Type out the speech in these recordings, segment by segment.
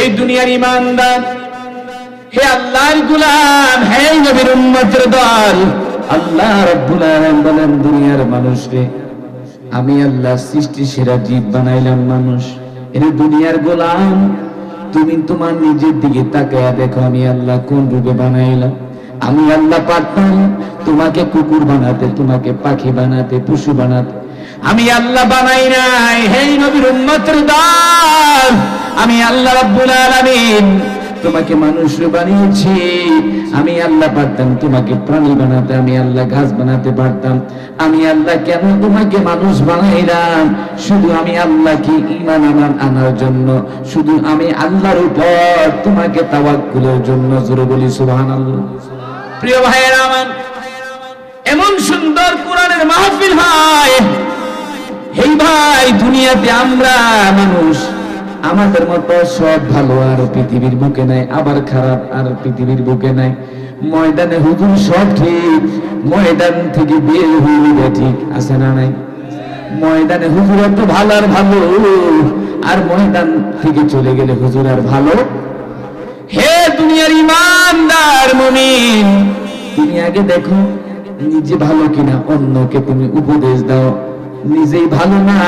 এই দুনিয়ার ইমানদার। হে আল্লাহর গুলাম, হে নবীর উম্মতের দল। আল্লাহ রাব্বুল আলামিন বলেন, দুনিয়ার মানুষকে আমি আল্লাহ সৃষ্টি সেরা জীব বানাইলাম মানুষ। এর দুনিয়ার গোলাম, তুমি তোমার নিজের দিকে তাকায়া দেখো, আমি আল্লাহ কোন রূপে বানাইলাম? আমি আল্লাহ পারতাম তোমাকে কুকুর বানাতে, তোমাকে পাখি বানাতে, পশু বানাতে। আমি আল্লাহ বানাই নাই, হে নবীর উম্মতের দল। আমি আল্লাহ রাব্বুল আলামিন তোমাকে মানুষ বানিয়েছি। আমি আল্লাহ পারতাম তোমাকে প্রাণী বানাতে, আমি আল্লাহ গাছ বানাতে পারতাম। আমি আল্লাহ কেন তোমাকে মানুষ বানাইলাম? শুধু আমি আল্লাহকে ইমান আনার আনার জন্য, শুধু আমি আল্লাহর উপর তোমাকে তাওয়াক্কুলের জন্য। জোরে বলি, সুবহানাল্লাহ। প্রিয় ভাইয়েরা আমার, এমন সুন্দর কোরআনের মাহফিল হয়। এই ভাই, দুনিয়াতে আমরা মানুষ আমাদের মতো সব ভালো আর পৃথিবীর বুকে নাই, আবার খারাপ আর পৃথিবীর বুকে নাই। ময়দানে হুজুর সব ঠিক, ময়দান থেকে বের হইলে ঠিক, আছে না নাই? ময়দানে হুজুর এত ভালো আর ভালো, আর ময়দান থেকে চলে গেলে হুজুর আর ভালো? হে দুনিয়ার ইমানদার মুমিন, তুমি আগে দেখো, নিজে ভালো কিনা অন্যকে তুমি উপদেশ দাও। নিজেই ভালো না,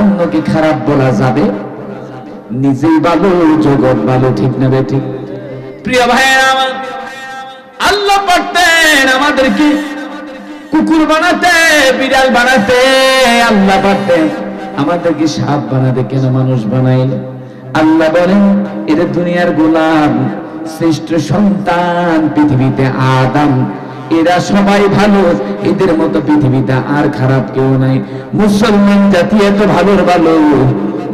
অন্যকে খারাপ বলা যাবে? নিজেই ভালো, জগৎ ভালো, ঠিক না বে ঠিক? প্রিয় ভাইয়ের আমার, আল্লাহ পারতেন আমাদেরকে কুকুর বানাতে, বিড়াল বানাতে, আল্লাহ পারতেন। আমাদেরকে সাপ বানাতে কেন মানুষ বানাইলেন আল্লাহ বলেন, এরা দুনিয়ার গোলাম, শ্রেষ্ঠ সন্তান, পৃথিবীতে আদম। এরা সবাই ভালো, এদের মতো পৃথিবীতে আর খারাপ কেউ নাই। মুসলমান জাতি এত ভালোর ভালো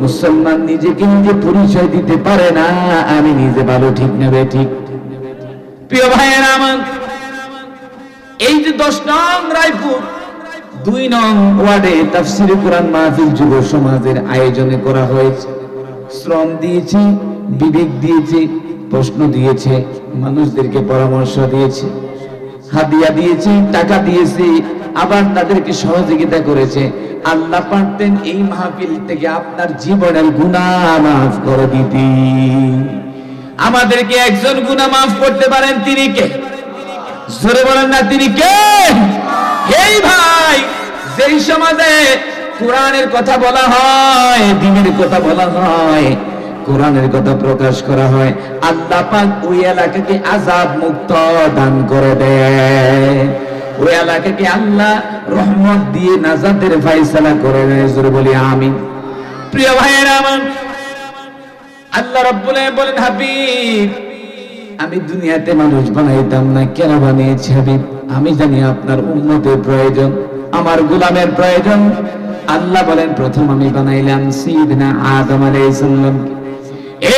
মুসলমান নিজেকে নিজে পরিচয় দিতে পারে না, আমি নিজে ভালো ঠিক নেবে ঠিক। প্রিয় ভাইয়ের আমার, এই যে দশ নং রায়পুর, দুই নং ওয়ার্ডে তাফসির কোরআন মাহফিল যুব সমাজের আয়োজনে করা হয়েছে। শ্রম দিয়েছি, বিবেক দিয়েছে, প্রশ্ন দিয়েছে, মানুষদেরকে পরামর্শ দিয়েছে, হাদিয়া দিয়েছি, টাকা দিয়েছি, আবার তাদেরকে সহযোগিতা করেছে। আল্লাহ পারতেন এই মাহফিল থেকে আপনার জীবনের গুনাহ মাফ করে দিতে আমাদেরকে একজন গুনাহ মাফ করতে পারেন, তিনি কে? জোরে বলেন না, তিনি কে? এই ভাই, যেই সমাজে কোরআনের কথা বলা হয়, দিনের কথা বলা হয়, কোরআনের কথা প্রকাশ করা হয়, আল্লাহ পাক ওই এলাকাকে আজাব মুক্ত দান করে দেয় ওই আল্লাহ রহমত দিয়ে নাজাতের করে বলি, আমিন। প্রিয় আমার, আল্লাহ রব্বুল বলেন, হাবিব, আমি দুনিয়াতে মানুষ বানাইতাম না, কেন বানিয়েছি হাবিব? আমি জানি আপনার উন্নতির প্রয়োজন, আমার গোলামের প্রয়োজন। আল্লাহ বলেন, প্রথম আমি বানাইলাম সিদনা আদম আলাইহিস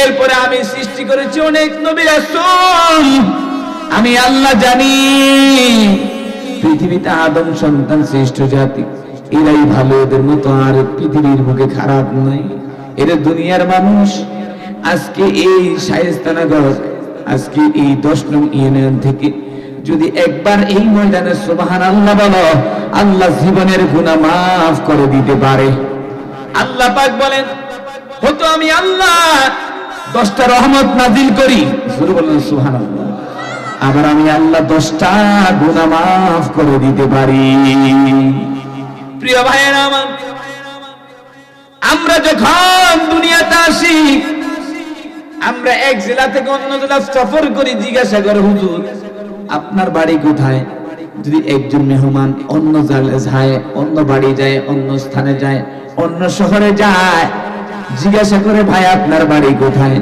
এরপরে আমি সৃষ্টি করেছি অনেক নবী রাসূল। আমি আল্লাহ জানি পৃথিবীতে আদম সন্তান শ্রেষ্ঠ জাতি। এরাই ভালো, এদের মতো আর পৃথিবীর বুকে খারাপ নাই এরা দুনিয়ার মানুষ। আজকে এই শায়েস্তানগর আজকে এই দশ নং ইউনিয়ন থেকে যদি একবার এই ময়দানে সুবাহান আল্লাহ বলো, আল্লাহ জীবনের গুনাহ মাফ করে দিতে পারে। আল্লাহ পাক বলেন হতো আমি আল্লাহ দশটা রহমত নাজিল করি। শুরু বললেন সুহান আবার আমি আল্লাহ দশটা গুনাহ মাফ করে দিতে পারি। প্রিয় ভাইয়েরা আমার, আমরা যখন দুনিয়াতে আসি, আমরা এক জেলা থেকে অন্য জেলা সফর করি, জিজ্ঞাসা করে, হুজুর, আপনার বাড়ি কোথায়? যদি একজন মেহমান অন্য যায়, অন্য বাড়ি যায়, অন্য স্থানে যায়, অন্য শহরে যায়, জিজ্ঞাসা করে, ভাই, আপনার বাড়ি কোথায়?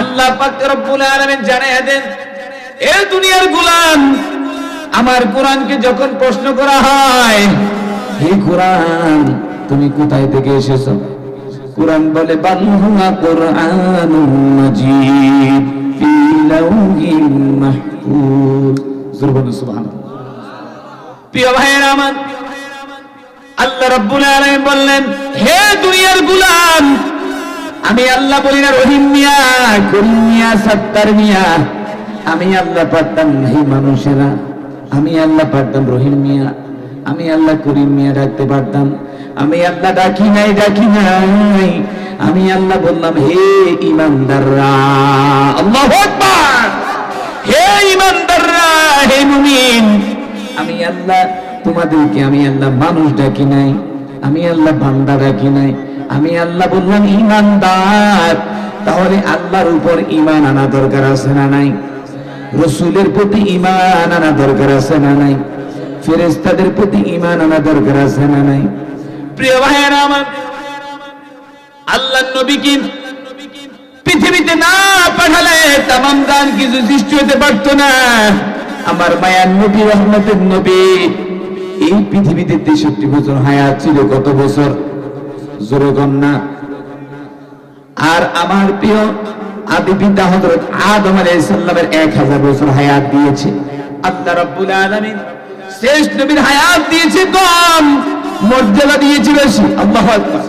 আল্লাহ পাক রব্বুল আলামিন জানিয়ে দেন এ দুনিয়ার গোলাম, আমার কোরআনকে যখন প্রশ্ন করা হয়, হে কোরআন, তুমি কোথায় থেকে এসেছ? কোরআন বলে বাল সুবহানাল্লাহ। প্রিয় বললেন, হে দুনিয়ার গোলাম, আমি আল্লাহ বলি না রহিম মিয়া, করিম মিয়া, সত্তার মিয়া আমি আল্লাহ পারতাম হে মানুষেরা, আমি আল্লাহ পারতাম রহিম মিয়া, আমি আল্লাহ করিম মিয়া ডাকতে পারতাম, আমি আল্লাহ ডাকি নাই ডাকি নাই, আমি আল্লাহ বললাম, হে ইমানদাররা, আল্লাহু হে ইমানদাররা, হে মুমিন, আমি আল্লাহ তোমাদেরকে, আমি আল্লাহ মানুষ ডাকি নাই, আমি আল্লাহ বান্দা ডাকি নাই, আমি আল্লাহ বললাম, ইমানদার, তাহলে আল্লাহর উপর ইমান আনা দরকার আছে না নাই? রসুলের প্রতি ইমান আনা দরকার আছে না নাই? ফেরেস্তাদের প্রতি ইমান আনা দরকার আছে না নাই? প্রিয় ভাইয়েরা আমার আল্লাহ নবী কি পৃথিবীতে না পাঠালে দান কিছু সৃষ্টি হতে পারতো না? আমার নবী, রহমতের নবী, এই পৃথিবীতে তেষট্টি বছর হায়াত ছিল কত বছর? জোরে কন্যা আর আমার প্রিয় আদি পিতা হযরত আদম আলাইহিস সালামের 1000 বছর হায়াত দিয়েছে। আল্লাহ রাব্বুল আলামিন শেষ নবীর হায়াত দিয়েছে কম, মর্যাদা দিয়েছে বেশি। আল্লাহু আকবার।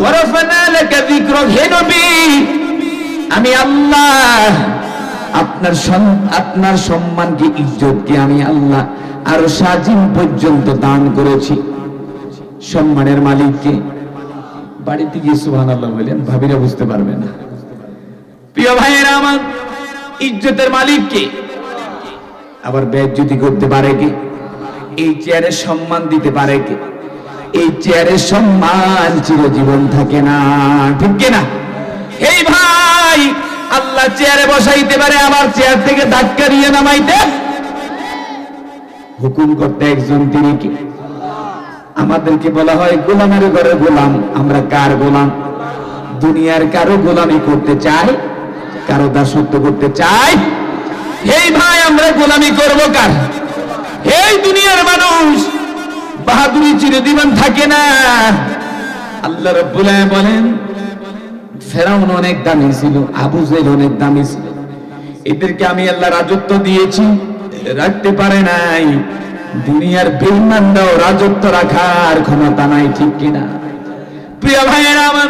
ওয়ারাফানা লাকা যিকরাক হে নবী, আমি আল্লাহ, আপনার আপনার সম্মানকে, ইজ্জতকে আমি আল্লাহ আরও সাজিম পর্যন্ত দান করেছি। সম্মানের মালিককে। বাড়িতে গিয়ে সুবহান আল্লাহ বলেন, ভাবিরা বুঝতে পারবে না। প্রিয় ভাইয়েরা আমার ইজ্জতের মালিক কে? আবার বেজ্জতি করতে পারে কে? এই চেয়ারে সম্মান দিতে পারে কে? এই চেয়ারে সম্মান চিরজীবন থাকে না ঠিক কিনা? এই ভাই আল্লাহ চেয়ারে বসাইতে পারে আমার চেয়ার থেকে ধাক্কা দিয়ে নামাইতে। হুকুম করতে একজন তিনি কি? আমাদেরকে বলা হয় গোলামের ঘরে গোলাম। আমরা কার গোলাম? দুনিয়ার কারও গোলামি করতে চাই কারও দাসত্ব করতে চাই? এই ভাই, আমরা গোলামি করব কার? এই দুনিয়ার মানুষ বাহাদুরি চিরদিন থাকে না। আল্লাহ রাব্বুল বলেন, ফেরাউন অনেক দামি ছিল, আবু জেল অনেক দামি ছিল। এদেরকে আমি আল্লাহ রাজত্ব দিয়েছি, রাখতে পারে নাই। দুনিয়ার বেইমানরাও রাজত্ব রাখার ক্ষমতা নাই, ঠিক কিনা? প্রিয় ভাইয়েরা আমার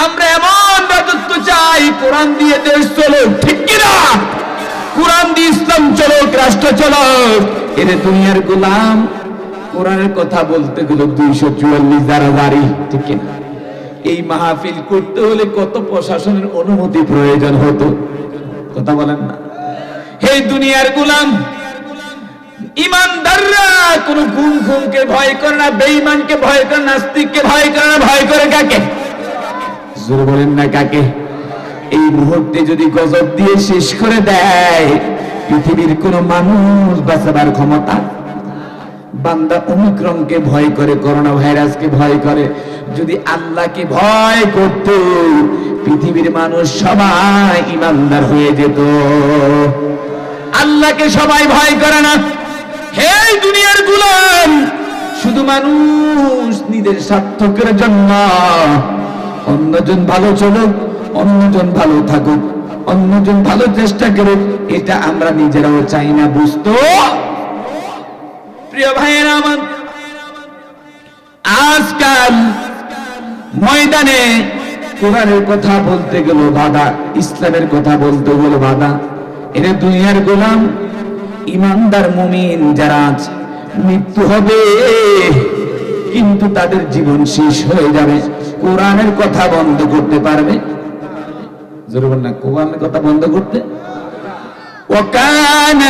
আমরা এমন রাজত্ব চাই, কোরআন দিয়ে দেশ চলো ঠিক কিনা? কোরআন দিয়ে ইসলাম চলো রাষ্ট্র চলো এরে দুনিয়ার গোলাম, কোরআনের কথা বলতে গেলে দুইশো চুয়াল্লিশ দ্বারা জারি ঠিক কিনা? এই মাহফিল করতে হলে কত প্রশাসনের অনুমতি প্রয়োজন হতো? কথা বলেন না। হে দুনিয়ার গোলাম, ইমানদাররা কোন গুম খুমকে ভয় করে না, বেঈমানকে ভয় করে নাস্তিককে ভয় করে না, ভয় করে কাকে? জোর বলেন না কাকে? এই মুহূর্তে যদি গজব দিয়ে শেষ করে দেয়, পৃথিবীর কোন মানুষ বাঁচাবার ক্ষমতা? বান্দা অমিক্রমকে ভয় করে করোনা ভাইরাসকে ভয় করে। যদি আল্লাহকে ভয় করত, পৃথিবীর মানুষ সবাই ইমানদার হয়ে যেত। আল্লাহকে সবাই ভয় করে না। হে দুনিয়ার গুলাম, শুধু মানুষ নিজের স্বার্থকের জন্য অন্যজন ভালো চলুক, অন্যজন ভালো থাকুক, অন্যজন ভালো চেষ্টা করুক, এটা আমরা নিজেরাও চাই না, বুঝতো? প্রিয় ভাইয়েরা আমার, আজকাল ময়দানে কোরআনের কথা বলতে গেল বাধা, ইসলামের কথা বলতে গেল বাধা। এরা দুনিয়ার গোলাম, ইমানদার মুমিন যারা মৃত্যু হবে, কিন্তু তাদের জীবন শেষ হয়ে যাবে। কোরআনের কথা বন্ধ করতে পারবে জোরে বল না কোরআনের কথা বন্ধ করতে وكان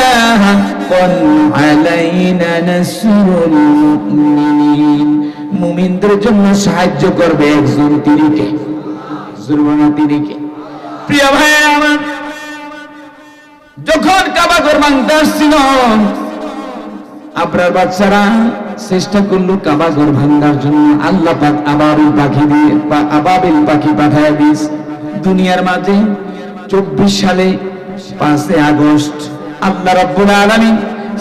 حقا علينا نصر المؤمنين মুমিনদের জন্য সাহায্য করবে একজন তিনি কে জুরমানা তিনি কে প্রিয় ভাই আমার যখন কাবা ঘর ভাঙতে আসছিল আপনার বাচ্চারা চেষ্টা করল কাবা ঘর ভাঙার জন্য। আল্লাহ পাক আবাবিল পাখি দিয়ে বা আবাবিল পাখি পাঠায় দিস। দুনিয়ার মাঝে চব্বিশ সালে পাঁচে আগস্ট আল্লাহ রব্বুল আলামিন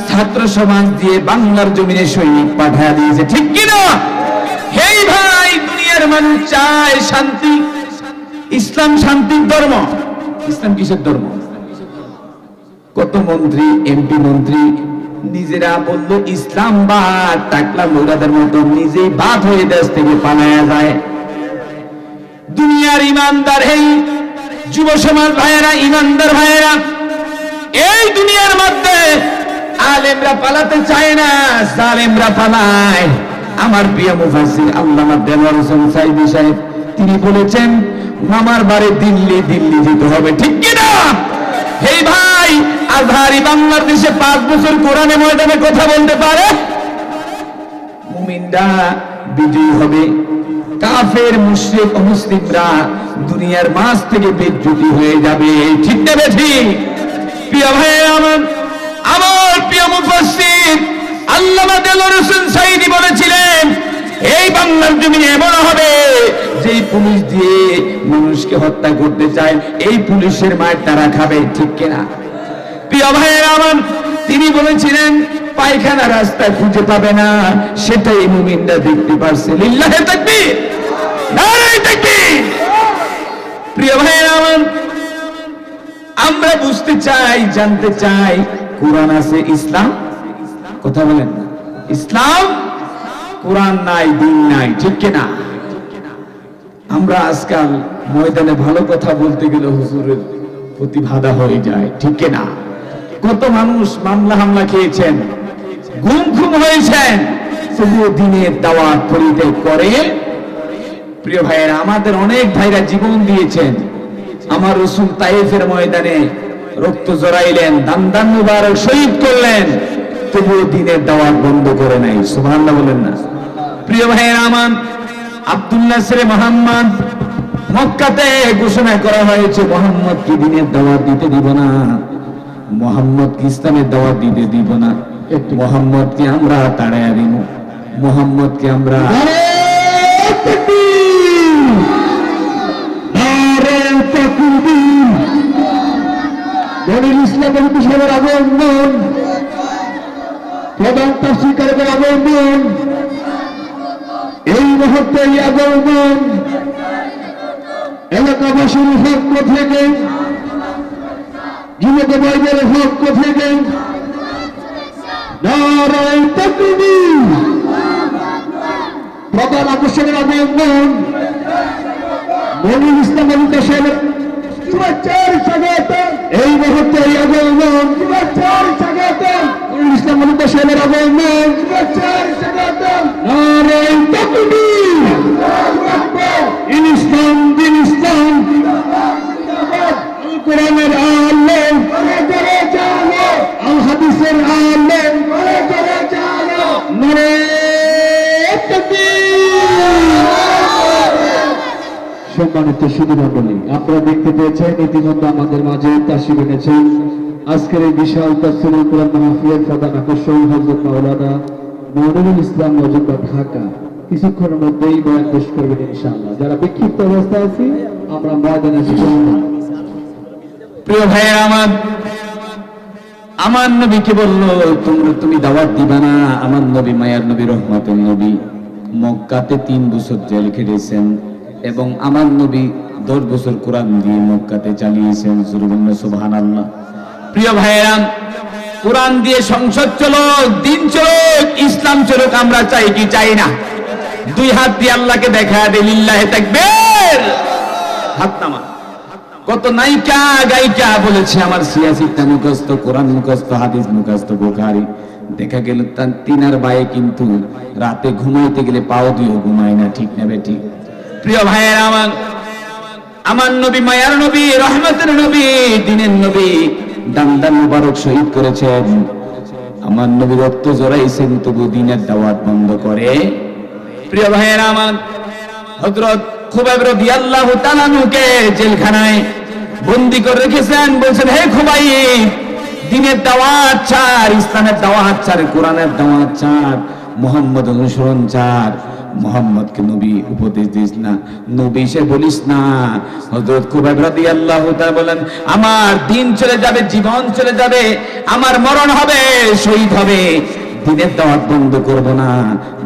ছাত্র সমাজ দিয়ে বাংলার জমিনে সৈনিক পাঠায় দিয়েছে। ঠিক কিনা? হেই ভাই, দুনিয়ার মানুষ চায় শান্তি। ইসলাম শান্তির ধর্ম। ইসলাম কিসের ধর্ম? কত মন্ত্রী, এমপি মন্ত্রী নিজেরা বলল, ইসলাম বাদ। টাকলা মোরাদের মতো নিজেই বাদ হয়ে দেশ থেকে পালায়া যায়। দুনিয়ার ইমানদার এই যুব সমাজ ভাইয়েরা, ইমানদার ভাইয়েরা, এই দুনিয়ার মধ্যে আলেমরা পালাতে চায় না, জালেমরা পালায়। আমার প্রিয় মুফাসসির আল্লামা দেওয়ার হোসেন সাইদি সাহেব, তিনি বলেছেন মামার বাড়ি দিল্লি দিল্লি যেতে হবে। ঠিক কি না হে ভাই আজহারি বাংলাদেশে পাঁচ বছর কোরআনে ময়দানে কথা বলতে পারে? মুমিনরা বিজয়ী হবে। কাফের, মুশরিক, অমুসলিমরা দুনিয়ার মাঝ থেকে বেজ্জতি হয়ে যাবে। ঠিক না ঠিক? প্রিয় ভাই, আমার আমার প্রিয় মুফাসসির আল্লামা দেলোয়ার হোসেন সাইদি বলেছিলেন, এই বাংলার জমিনে এমন হবে, যেই পুলিশ দিয়ে মানুষকে হত্যা করতে চায়, এই পুলিশের মায়ের তারা খাবে। ঠিক কিনা? প্রিয় ভাইয়ের আমার, তিনি বলেছিলেন, পায়খানা রাস্তায় খুঁজে পাবে না, সেটাই মুমিনরা দেখতে পারছে। লিল্লাহে তাকবীর! প্রিয় ভাইয়ের আমার, আমরা বুঝতে চাই, জানতে চাই, কোরআন আছে ইসলাম? কথা বলেন ইসলাম? কোরআন নাই, দিন নাই, ঠিক কিনা আমরা আজকাল ময়দানে ভালো কথা বলতে গেলে হুজুরের প্রতি বাধা হয়ে যায়, ঠিক কিনা কত মানুষ মামলা হামলা খেয়েছেন? গুম খুম হয়েছেন। তবুও দিনের দাওয়াত পরিত্যাগ করে। প্রিয় ভাইয়েরা, আমাদের অনেক ভাইরা জীবন দিয়েছেন। আমার রসুল তাইফের ময়দানে রক্ত জড়াইলেন দান দান মুবারক শহীদ করলেন। তবুও দিনের দাওয়াত বন্ধ করে নাই। সুবহানাল্লাহ বলেন না। প্রিয় ভাইয়েরা, আমার আব্দুল্লাহ সেরে মোহাম্মদ মক্কাতে ঘোষণা করা হয়েছে মোহাম্মদ কি দিনের দাওয়াত দিতে দিব না। মোহাম্মদ কি ইসলামের দাওয়াত দিতে দিব না। মোহাম্মদ কি আমরা তাড়াইয়া দিব। মোহাম্মদ কি আমরা দলিল ইসলামের বিষয়ের আবন্ধন প্রধান তাফসিকারের আবন্ধন এই মুহূর্তে এই আবন্ধন এলাকাবাসীর পক্ষ থেকে যুবক ভাইদের পক্ষ থেকে নারায়ণ তকবি প্রধান আকর্ষণের আবন্ধন মনির ইসলামের দেশের এই মুহূর্তে এই আগমন ইসলামের দেশের আগমন নারায়ণ তাকবীর। ইন ইসলাম দিন ইসলাম। কোরআনের আলেম সম্মানিত সুদী মন্ডলী আপনারা দেখতে পেয়েছেন ইতিমধ্যে আমাদের মাঝে তাসিব এনেছেন আজকের এই বিশাল কোরআন মাহফিলের প্রধান আকর্ষণ মাওলানা মনিরুল ইসলাম মজুমদার ঢাকা। কিছুক্ষণের মধ্যেই বয়ান পেশ করবেন ইনশাআল্লাহ। যারা বিক্ষিপ্ত অবস্থায় আছি আমরা ময়দানে প্রিয় ভাইয়ের আমার আমার নবীকে বলল, তোমরা তুমি দাওয়াত দিবা না। আমার নবী মায়ার নবী রহমতের নবী। মক্কাতে তিন বছর জেল খেটেছেন এবং আমার নবী দশ বছর কোরআন দিয়ে মক্কাতে চালিয়েছেন। সুরবন্ন সুবহান আল্লাহ প্রিয় ভাইয়েরা কোরআন দিয়ে সংসদ চলক, দিন চলুক, ইসলাম চলুক, আমরা চাই কি চাই না? দুই হাত দিয়ে আল্লাহকে দেখা দিলিল্লাহে তাকবীর। হাত নামা। কত নায়িকা, গায়িকা বলেছে, আমার সিয়াসিটা মুখস্থ, কোরআন মুখস্থ, হাদিস মুখস্থ, বোখারি। দেখা গেল তার তিনার বায়ে কিন্তু রাতে ঘুমাইতে গেলে পাও দিয়েও ঘুমায় না, ঠিক নেবে ঠিক প্রিয় ভাইয়ের আমার আমার নবী, মায়ার নবী, রহমতের নবী, দিনের নবী দান্দান মুবারক শহীদ করেছেন। আমার নবী রক্ত জড়াইছেন তবু দিনের দাওয়াত বন্ধ করে। প্রিয় ভাইয়ের আমার, হযরত খুবাইব রাদিয়াল্লাহু তাআলা নুকে জেলখানায় বন্দি করে রেখেছেন, বলছেন, হে খুবাইব দিনের দাওয়াত চার, ইসলামের দাওয়াত চার, কোরআনের দাওয়াত চার, মোহাম্মদ অনুসরণ চার, মোহাম্মদকে নবী উপদেশ দিস না, নবী সে বলিস না। হযরত খুবাইব রাদিয়াল্লাহু তাআলা বলেন, আমার দিন চলে যাবে, জীবন চলে যাবে, আমার মরণ হবে, শহীদ হবে, দিনের দাওয়াত বন্ধ করব না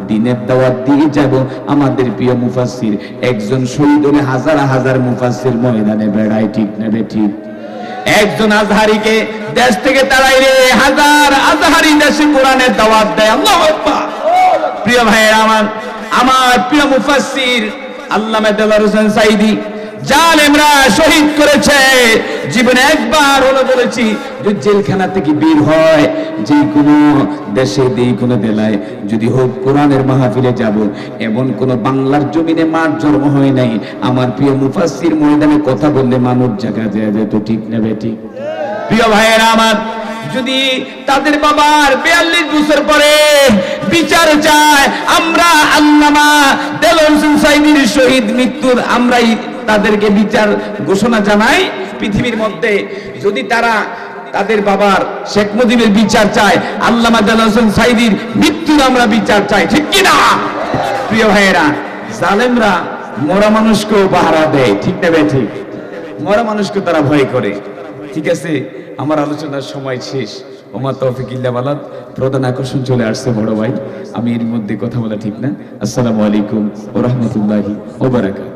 দিনের দাওয়াত দিয়ে যাব। আমাদের প্রিয় মুফাসসির একজন শহীদ হাজার হাজার মুফাসসির ময়দানে বেড়ায়, ঠিক নেবে ঠিক? একজন আজহারিকে দেশ থেকে তাড়াইলে হাজার আজহারি দেশে কোরআনের দাওয়াত দেয়, আল্লাহু প্রিয় ভাইয়ের, আমার আমার প্রিয় মুফাসসির আল্লাহ মেদাল হোসেন সাইদি জালেমরা শহীদ করেছে। জীবনে একবার হলো বলেছি যদি জেলখানা থেকে বের হয়, যে কোনো দেশে যে কোনো জেলায় যদি হোক কোরআনের মাহফিলে যাব, এমন কোন বাংলার জমিনে মার জন্ম হয় নাই। আমার প্রিয় মুফাসসির ময়দানে কথা বললে মানুষ জায়গা যায় যেত ঠিক না বেটি প্রিয় ভাইয়েরা আমার, যদি তাদের বাবার বিয়াল্লিশ বছর পরে বিচার চায়, আমরা আল্লামা দেলন সাইদির শহীদ মৃত্যুর আমরাই তাদেরকে বিচার ঘোষণা জানাই পৃথিবীর মধ্যে যদি তারা তাদের বাবার শেখ মুজিবের বিচার চায়, আল্লামা দেলন সাইদির মৃত্যুর আমরা বিচার চাই, ঠিক কি না প্রিয় ভাইয়েরা, জালেমরা মরা মানুষকেও পাহারা দেয়, ঠিক না ঠিক? মরা মানুষকে তারা ভয় করে। ঠিক আছে, আমার আলোচনার সময় শেষ। ওমা তৌফিক ইল্লা বালাদ প্রধান আকর্ষণ চলে আসছে বড় ভাই। আমি এর মধ্যে কথা বলা ঠিক না। আসসালামু আলাইকুম ওয়া রাহমাতুল্লাহি ওয়া বারাকাতুহু